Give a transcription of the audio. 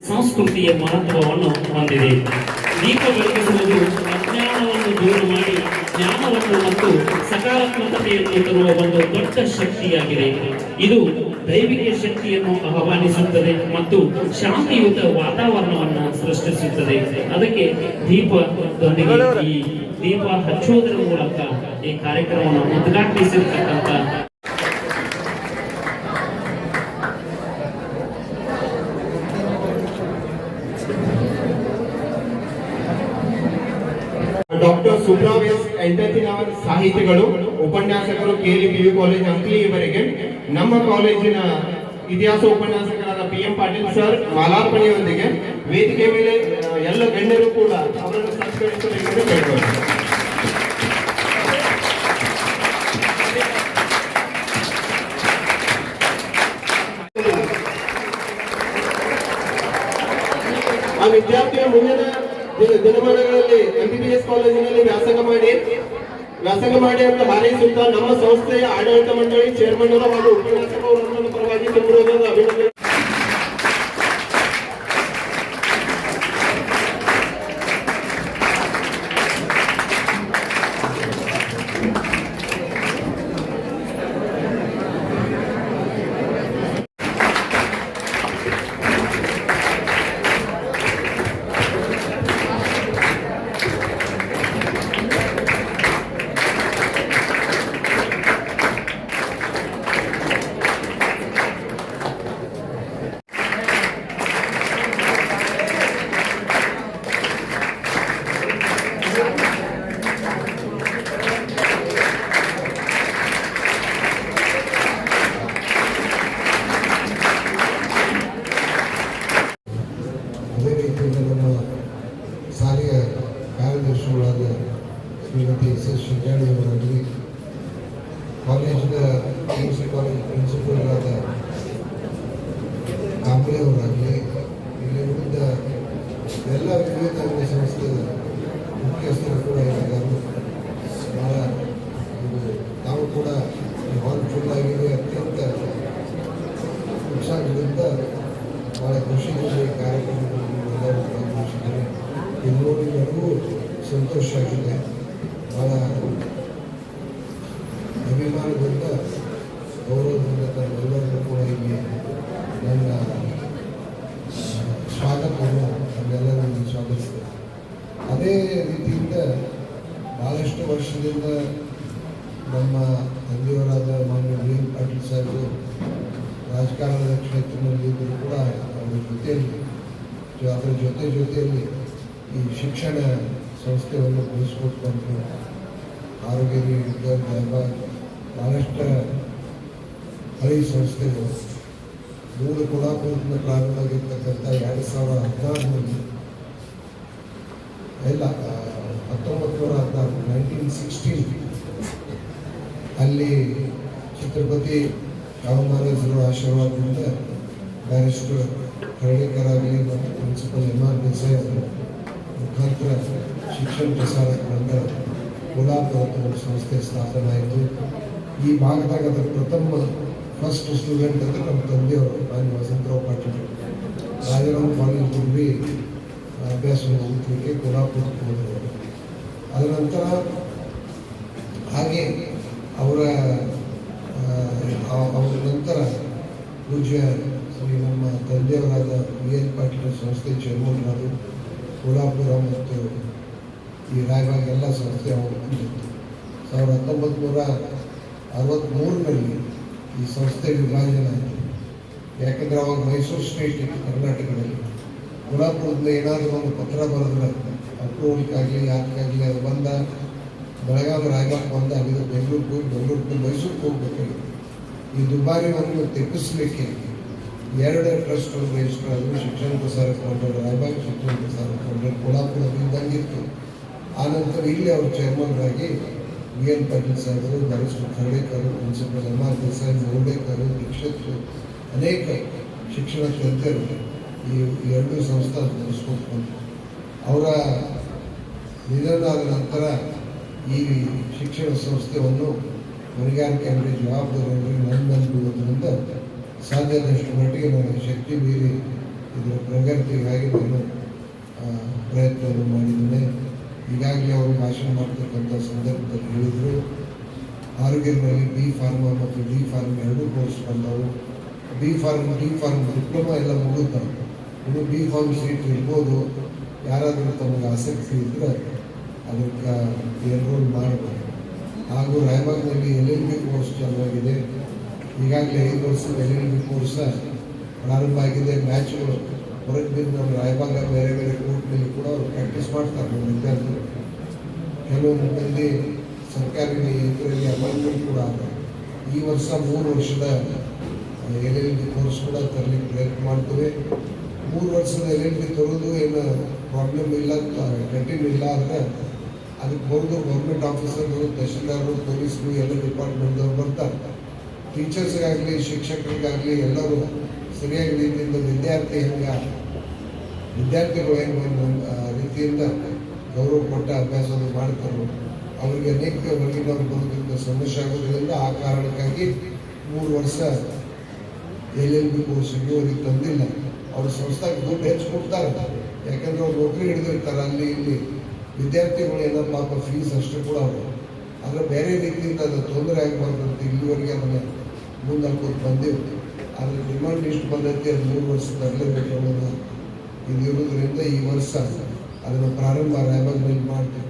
ಸಂಸ್ಕೃತಿಯ ಮಹತ್ವವನ್ನು ಹೊಂದಿದೆ. ದೀಪ ಬೆಳಗಿಸುವುದು ಅಜ್ಞಾನವನ್ನು ದೂರ ಮಾಡಿ ಜ್ಞಾನವನ್ನು ಮತ್ತು ಸಕಾರಾತ್ಮಕತೆಯನ್ನು ತರುವ ಒಂದು ದೊಡ್ಡ ಶಕ್ತಿಯಾಗಿದೆ. ಇದು ದೈವಿಕ ಶಕ್ತಿಯನ್ನು ಆಹ್ವಾನಿಸುತ್ತದೆ ಮತ್ತು ಶಾಂತಿಯುತ ವಾತಾವರಣವನ್ನು ಸೃಷ್ಟಿಸುತ್ತದೆ. ಅದಕ್ಕೆ ದೀಪದೊಂದಿಗೆ ಈ ದೀಪ ಹಚ್ಚುವುದರ ಮೂಲಕ ಈ ಕಾರ್ಯಕ್ರಮವನ್ನು ಉದ್ಘಾಟಿಸಿರ್ತಕ್ಕಂಥ ಎಸ್ ಎಂಟತಿನವರ್ ಸಾಹಿತಿಗಳು, ಉಪನ್ಯಾಸಕರು ಕೆಲಿ ಪಿ ಯು ಕಾಲೇಜ್ ಅಂಕಲಿಯವರೆಗೆ ನಮ್ಮ ಕಾಲೇಜಿನ ಇತಿಹಾಸ ಉಪನ್ಯಾಸಕರಾದ ಪಿ ಎಂ ಪಾಟೀಲ್ ಸರ್, ಮಾಲಾರ್ಪಣೆಯೊಂದಿಗೆ ವೇದಿಕೆ ಮೇಲೆ ಎಲ್ಲ ಗಣ್ಯರು ಕೂಡ ಅವರನ್ನು ಸತ್ಕರಿಸಬೇಕೆಂದು ಕೇಳ್ತಾರೆ ಆ ವಿದ್ಯಾರ್ಥಿಯ ಮುಂದಿನ ದಿನ- ದಿನಮಾನಗಳಲ್ಲಿ ಎಂಬಿಬಿಎಸ್ ಕಾಲೇಜಿನಲ್ಲಿ ವ್ಯಾಸಂಗ ಮಾಡಿ ವ್ಯಾಸಂಗ ಮಾಡಿ ಅಂತ ಹಾರೈಸುತ್ತಾ ನಮ್ಮ ಸಂಸ್ಥೆಯ ಆಡಳಿತ ಮಂಡಳಿ ಚೇರ್ಮನ್ ಹಾಗೂ ಉಪನ್ಯಾಸಕರು ನನ್ನ ಪರವಾಗಿ ಅಭಿನಂದನೆ ಕಾರ್ಯದರ್ಶಿಗಳಾದ ಶ್ರೀಮತಿ ಎಸ್ ಎಸ್ ಶಿಂಗಾಣಿ ಅವರಾಗಲಿ ಕಾಲೇಜಿನ ಪಿ ಯು ಸಿ ಕಾಲೇಜ್ ಪ್ರಿನ್ಸಿಪಲ್ಗಳಾದ ಅವರಾಗಲಿ, ಇಲ್ಲಿ ಉಳಿದ ಎಲ್ಲ ವಿವೇಕಾನಂದ ಸಂಸ್ಥೆಯ ಮುಖ್ಯಸ್ಥರು ಕೂಡ ಇದ್ದಾರೆ. ಭಾಳ ನಾವು ಕೂಡ ಹಾಲ್ ಫುಲ್ ಆಗಿದೆ. ಅತ್ಯಂತ ಉತ್ಸಾಹದಿಂದ ಭಾಳ ಖುಷಿಯಲ್ಲಿ ಕಾರ್ಯಕ್ರಮಗಳನ್ನು ಭಾಗವಹಿಸಿದ್ದಾರೆ ನನಗೂ ಸಂತೋಷ ಆಗಿದೆ ಭಾಳ ಅಭಿಮಾನದಿಂದ, ಗೌರವದಿಂದ ತಮ್ಮೆಲ್ಲರಿಗೂ ಕೂಡ ಇಲ್ಲಿ ನನ್ನ ಸ್ವಾಗತವನ್ನು ನಮ್ಮೆಲ್ಲರನ್ನು ಸ್ವಾಗತಿಸ್ತೇನೆ. ಅದೇ ರೀತಿಯಿಂದ ಭಾಳಷ್ಟು ವರ್ಷದಿಂದ ನಮ್ಮ ತಂದೆಯವರಾದ ಮಾನ್ಯ ವಿ ಎನ್ ಪಾಟೀಲ್ ಸಾಹೇಬರು ರಾಜಕಾರಣದ ಕ್ಷೇತ್ರದಲ್ಲಿದ್ದರೂ ಕೂಡ ಅವರ ಜೊತೆಯಲ್ಲಿ ಅದರ ಜೊತೆ ಜೊತೆಯಲ್ಲಿ ಈ ಶಿಕ್ಷಣ ಸಂಸ್ಥೆಯನ್ನು ಬೆಳೆಸ್ಕೊಟ್ಟು ಆರೋಗ್ಯ ಆರೋಗ್ಯ ವಿದ್ಯಾಭ್ಯಾಸ ಭಾಳಷ್ಟು ಹಳಿ ಸಂಸ್ಥೆಗಳು. ಮೂರು ಕೊಡಾಪುರದಿಂದ ಪ್ರಾರಂಭ ಎರಡು ಸಾವಿರದ ಹದಿನಾರರಲ್ಲಿ ಎಲ್ಲ ಹತ್ತೊಂಬತ್ತು ನೂರ ಹದಿನಾರು ನೈನ್ಟೀನ್ ಸಿಕ್ಸ್ಟೀನ್ ಅಲ್ಲಿ ಛತ್ರಪತಿ ರಾಮಮಹಾರಾಜರ ಆಶೀರ್ವಾದದಿಂದ ಬ್ಯಾರಿಸ್ಟರ್ ಹಳ್ಳಿಕರ್ ಆಗಲಿ ಮತ್ತು ಪ್ರಿನ್ಸಿಪಲ್ ಎಂ ಆರ್ ದೇಸಾಯಿ ಅವರ ಮುಖಾಂತರ ಶಿಕ್ಷಣ ಪ್ರಸಾರ ಕೋಲಾಪುರ ಅಂತ ಒಂದು ಸಂಸ್ಥೆ ಸ್ಥಾಪನೆ ಈ ಭಾಗದಾಗ ಅದರ ಪ್ರಥಮ ಫಸ್ಟ್ ಸ್ಟೂಡೆಂಟ್ ಅಂತ ನಮ್ಮ ತಂದೆಯವರು ನಾನು ವಸಂತರಾವ್ ಪಾಟೀಲ್ ರಾಜರಾಮ್ ಕಾಲೇಜ್ ಹುಡುಗಿ ಅಭ್ಯಾಸ ಮುಗಿಸ್ಲಿಕ್ಕೆ ಕೋಲಾಪುರಕ್ಕೆ ಹೋದರು ಅದರ ನಂತರ ಹಾಗೆ ಅವರ ಅವ- ಅವರ ನಂತರ ಪೂಜ್ಯ ಶ್ರೀ ನಮ್ಮ ತಂದೆಯವರಾದ ವಿ ಎನ್ ಪಾಟೀಲ್ ಸಂಸ್ಥೆ ಚೇರ್ಮನ್ರಾದರು ಕೋಲಾಪುರ ಮತ್ತು ಈ ರಾಯಬಾಗ್ ಎಲ್ಲ ಸಂಸ್ಥೆ ಅವರು ಬಂದಿತ್ತು. ಸಾವಿರದ ಹತ್ತೊಂಬತ್ತು ನೂರ ಅರವತ್ತ್ಮೂರರಲ್ಲಿ ಈ ಸಂಸ್ಥೆ ವಿಭಜನೆ ಆಯಿತು. ಯಾಕೆಂದರೆ ಅವಾಗ ಮೈಸೂರು ಸ್ಟೇಟ್ ಇತ್ತು ಕರ್ನಾಟಕದಲ್ಲಿ. ಕೋಲಾಪುರದಿಂದ ಏನಾದರೂ ಒಂದು ಪತ್ರ ಬರೆದ್ರೆ ಅಪ್ರೂವಲ್ಕಾಗಲಿ ಯಾಕಾಗಲಿ ಅದು ಬಂದ, ಬೆಳಗಾವಿ ರಾಯಬಾಗ್ ಬಂದ ಅಲ್ಲಿಂದ ಬೆಂಗಳೂರಿಗೆ ಹೋಗಿ ಬೆಂಗಳೂರಿಗೆ ಮೈಸೂರಿಗೆ ಹೋಗ್ಬೇಕಾಗಿತ್ತು. ಈ ದುಬಾರಿವನ್ನು ತೆಪ್ಪಿಸ್ಲಿಕ್ಕೆ ಎರಡು ಟ್ರಸ್ಟ್ ರಿಜಿಸ್ಟರ್ ಆದವು ಶಿಕ್ಷಣ ಪ್ರಸಾರ ರಾಯಬಾಗ್, ಶಿಕ್ಷಣ ಪ್ರಸಾರ ಮಂಡಳ ಆ ಆನಂತರ ಇಲ್ಲಿ ಅವರು ಚೇರ್ಮನ್ಗಾಗಿ ವಿ ಎನ್ ಪಾಟೀಲ್ ಸಾಹೇಬರು Nareshwar Khardekar principal M R Desai Mouldekar Dixit ಅನೇಕ ಶಿಕ್ಷಣ ತಜ್ಞರು ಈ ಎರಡೂ ಸಂಸ್ಥೆ ನಡೆಸ್ಕೊಂಡು ಅವರ ನಿಧನ ಆದ ನಂತರ ಈ ಶಿಕ್ಷಣ ಸಂಸ್ಥೆಯನ್ನು ಹೊಣೆಗಾರಿಕೆ ಅಂದರೆ ಜವಾಬ್ದಾರಿ ಬೀಳೋದ್ರಿಂದ ಸಾಧ್ಯದಷ್ಟು ಮಟ್ಟಿಗೆ ನನಗೆ ಶಕ್ತಿ ಮೀರಿ ಇದರ ಪ್ರಗತಿಗಾಗಿ ನಾನು ಪ್ರಯತ್ನವನ್ನು ಮಾಡಿದ್ದೇನೆ. ಈಗಾಗಲೇ ಅವರು ಭಾಷಣ ಮಾಡ್ತಕ್ಕಂಥ ಸಂದರ್ಭದಲ್ಲಿ ಹೇಳಿದರು. ಆರೋಗ್ಯದಲ್ಲಿ ಬಿ ಫಾರ್ಮ ಮತ್ತು ಡಿ ಫಾರ್ಮ್ ಎರಡೂ ಕೋರ್ಸ್ ಬಂದವು. B pharm D pharm diploma ಎಲ್ಲ ಮುಗಿದ ಇನ್ನು ಬಿ ಫಾರ್ಮ್ ಸೀಟ್ ಇರ್ಬೋದು. ಯಾರಾದರೂ ತಮಗೆ ಆಸಕ್ತಿ ಇದ್ದರೆ ಅದಕ್ಕೆ ಎನ್ರೋಲ್ ಮಾಡಬಹುದು. ಹಾಗೂ ರಾಯಬಾಗ್ನಲ್ಲಿ ಎಲ್ ಎಲ್ ಬಿ ಕೋರ್ಸ್ ಚಾಲುವಾಗಿದೆ. ಈಗಾಗಲೇ ಐದು ವರ್ಷದ ಎಲ್ ಎಲ್ ಬಿ ಕೋರ್ಸ್ ಪ್ರಾರಂಭ ಆಗಿದೆ. ಮ್ಯಾಚ್ಗಳು ಹೊರಗೆ ಬಿದ್ದು ನಮ್ಮ ರಾಯಬಾಗ ಬೇರೆ ಬೇರೆ ಕೋರ್ಟ್ನಲ್ಲಿ ಕೂಡ ಅವರು ಪ್ರಾಕ್ಟೀಸ್ ಮಾಡ್ತಾರೆ ನಮ್ಮ ವಿದ್ಯಾರ್ಥಿಗಳು. ಕೆಲವು ಮಂದಿ ಸರ್ಕಾರಿ ಇದರಲ್ಲಿ ಅಪಾಯಿಂಟ್ಮೆಂಟ್ ಕೂಡ ಆಗ್ತದೆ ಈ ವರ್ಷ ಮೂರು ವರ್ಷದ ಎಲ್ ಎಲ್ ಬಿ ಕೋರ್ಸ್ ಕೂಡ ತರಲಿಕ್ಕೆ ಪ್ರಯತ್ನ ಮಾಡ್ತೇವೆ. ಮೂರು ವರ್ಷದ ಎಲ್ ಎಲ್ ಬಿ ತರೋದು ಏನು ಪ್ರಾಬ್ಲಮ್ ಇಲ್ಲ ಕಠಿಣ ಇಲ್ಲ ಅಂದರೆ ಅದಕ್ಕೆ ಬರೋದು ಗೌರ್ಮೆಂಟ್ ಆಫೀಸರ್ಗಳು ತಹಶೀಲ್ದಾರರು ಪೊಲೀಸರು ಎಲ್ಲ ಡಿಪಾರ್ಟ್ಮೆಂಟ್ದವ್ರು ಬರ್ತಾರೆ. ಟೀಚರ್ಸ್ಗಾಗಲಿ ಶಿಕ್ಷಕರಿಗಾಗಲಿ ಎಲ್ಲರೂ ಸರಿಯಾಗಿ ರೀತಿಯಿಂದ ವಿದ್ಯಾರ್ಥಿ ಹೆಂಗೆ ವಿದ್ಯಾರ್ಥಿಗಳು ಹೆಂಗೆ ರೀತಿಯಿಂದ ಗೌರವ ಕೊಟ್ಟ ಅಭ್ಯಾಸವನ್ನು ಮಾಡ್ತಾರೋ, ಅವರಿಗೆ ಅನೇಕ ಹೊರಗಿನವ್ರು ಬರೋದ್ರಿಂದ ಸಮಸ್ಯೆ ಆಗೋದ್ರಿಂದ ಆ ಕಾರಣಕ್ಕಾಗಿ ಮೂರು ವರ್ಷ ಎಲ್ಲೆಲ್ಲಿ ಸಿಗುವವರಿಗೆ ಬಿ ಕೋರ್ಸಿಗೆ ಅವ್ರಿಗೆ ತಂದಿಲ್ಲ. ಅವ್ರ ಸಂಸ್ಥೆಗೆ ದುಡ್ಡು ಹೆಚ್ಚು ಕೊಡ್ತಾರೆ. ಯಾಕಂದ್ರೆ ಅವ್ರು ನೌಕರಿ ಹಿಡಿದಿರ್ತಾರೆ. ಅಲ್ಲಿ ಇಲ್ಲಿ ವಿದ್ಯಾರ್ಥಿಗಳು ಏನೋ ಪಾಪ ಫೀಸ್ ಅಷ್ಟು ಕೂಡ ಅವರು. ಆದರೆ ಬೇರೆ ರೀತಿಯಿಂದ ಅದು ತೊಂದರೆ ಆಗಬಾರ್ದು ಅಂತ ಇಲ್ಲಿವರೆಗೆ ಅದನ್ನು ಮುಂದಾಕೋದು ಬಂದೆವು ಆದರೆ ಡಿಮಾಂಡ್ ಎಷ್ಟು ಬಂದೈತೆ ಅದು ಮೂರು ವರ್ಷ ತರಲೇಬೇಕು ಅನ್ನೋದು ಇದು ಇರೋದ್ರಿಂದ ಈ ವರ್ಷ ಅದನ್ನು ಪ್ರಾರಂಭ ರಾಯಬಾಗ್ನಲ್ಲಿ ಮಾಡ್ತೀವಿ.